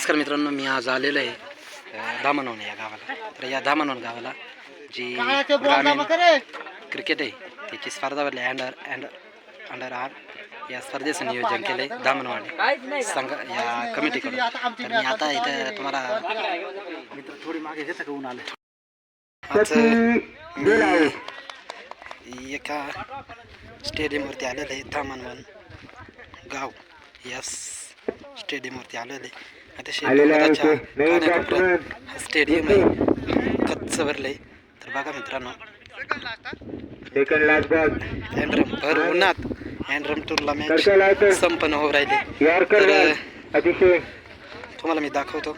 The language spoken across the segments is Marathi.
नमस्कार मित्रांनो मी आज आलेलो आहे अ, दामणवण या गावाला. तर या दामणवण गावाला जी ग्रामीण क्रिकेट आहे त्याची स्पर्धा भरली अंडर अंडर अंडर आठ या स्पर्धेचं नियोजन केलं आहे दामणवाडी संघ या कमिटीकडून. तर मी आता इथं तुम्हाला मित्र थोडी मागे घेता का? ऊन आलं एका स्टेडियमवरती आलेलं आहे दामणवन गाव. या स्टेडियमवरती आलेलं आहे. अतिशय हा स्टेडियम आहे. कच्च भरलंय तर बघा मित्रांनो. अँड्रम भर उन्हात अँड्रम टूरला मॅच. संपन्न होऊ राहिली. तर तुम्हाला मी दाखवतो.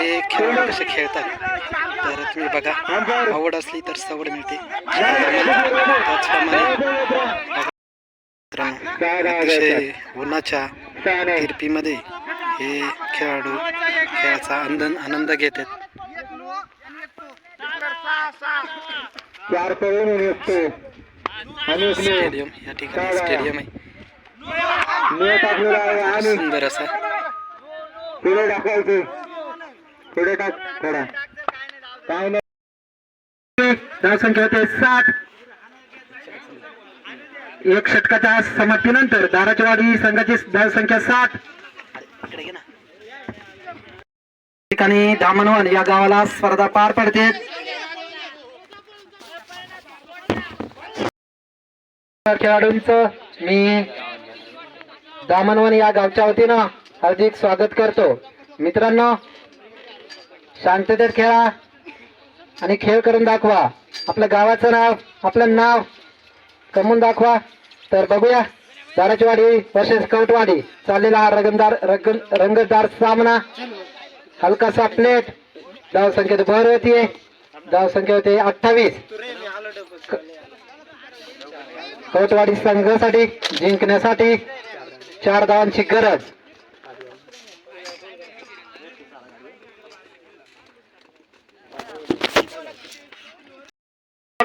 हे खेळ कसे खेळतात. तर तुम्ही बघा. आवड असली तर सवड मिळते. त्याचप्रमाणे अतिशय उन्हाच्या. तिरपीमध्ये हे खेळाडू खेळाचा आनंद आनंद घेतात स्टेडियम या ठिकाणी स्टेडियम आहे. सुंदर असा. पुढे टाकायचं पुढे टाक. थोडा. काय नाही. होते. साठ एक षटकाच्या समाप्तीनंतर दाराचवाडी संघाची धावसंख्या सात. ठिकाणी धामणवन या गावाला स्पर्धा पार पडते. खेळाडूंचं मी दामनवन या गावच्या वतीनं हार्दिक स्वागत करतो. मित्रांनो शांततेत खेळा आणि खेळ करून दाखवा. आपल्या गावाचं नाव आपलं नाव कमवून दाखवा. तर बघूया. दाराचीवाडी वर्सेस कवटवाडी. चाललेला हा रंगदार रंग रंगतदार सामना. हलकासा प्लेट धावसंख्येत भर होती धाव संख्या होते अठ्ठावीस. कवटवाडी संघासाठी जिंकण्यासाठी चार धावांची गरज.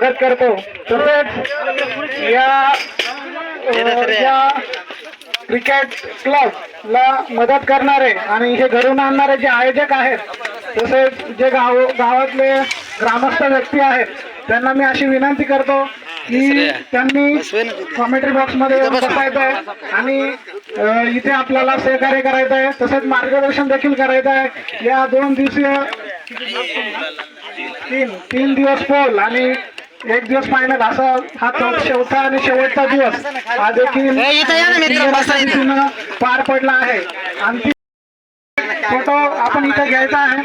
स्वागत करतो. तसेच या क्रिकेट क्लब ला मदत करणारे आणि हे घडवून आणणारे जे आयोजक आहेत तसेच जे गाव गावातले ग्रामस्थ व्यक्ती आहेत त्यांना मी अशी विनंती करतो की त्यांनी कॉमेंट्री बॉक्समध्ये येऊन बसायचं आहे आणि इथे आपल्याला सहकार्य करायचं आहे तसेच मार्गदर्शन देखील करायचं आहे. या दोन दिवसीय तीन तीन दिवस पोल आणि एक दिवस फायनल असा हा चौ- शेवटचा आणि शेवटचा दिवस. हा देखील पार पडला आहे. आणि फोटो आपण इथे घ्यायचा आहे.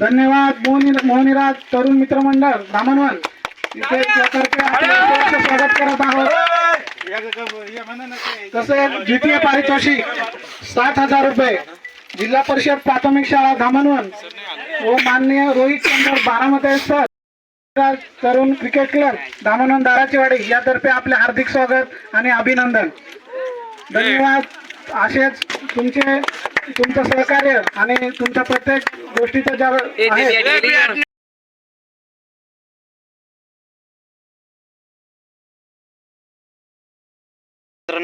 धन्यवाद मोहनी मोहनीराज तरुण मित्र मंडळ दामनवन इथे स्वागत करत आहोत. तसेच द्वितीय पारितोषिक सात हजार रुपये. जिल्हा परिषद प्राथमिक शाळा धामणवन व माननीय Rohit Chandra Baramate sir Tarun cricket club Dhamanvan Darachiwadi यातर्फे आपले हार्दिक स्वागत आणि अभिनंदन धन्यवाद असेच तुमचे तुमचं सहकार्य आणि तुमच्या प्रत्येक गोष्टीचं ज्या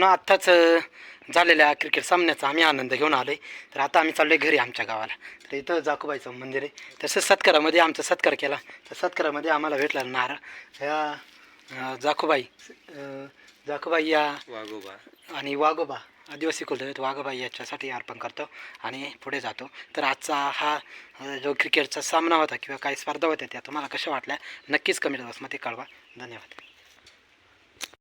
आत्ताच झालेल्या क्रिकेट सामन्याचा आम्ही आनंद घेऊन आलोय. तर आता आम्ही चाललोय घरी आमच्या गावाला. तर इथं जाकुबाईचं मंदिर आहे. तसंच सत्कारामध्ये आमचा सत्कार केला. तर सत्कारामध्ये आम्हाला भेटला नारळ. ह्या अ, जाकुबाई जाकुबाई या आणि वाघोबा आदिवासी कुलदेवत वाघोबाई याच्यासाठी अर्पण करतो आणि पुढे जातो. तर आजचा हा जो क्रिकेटचा सामना होता किंवा काही स्पर्धा होत्या त्या तुम्हाला कशा वाटल्या? नक्कीच कमेंट बॉक्समध्ये कळवा. धन्यवाद.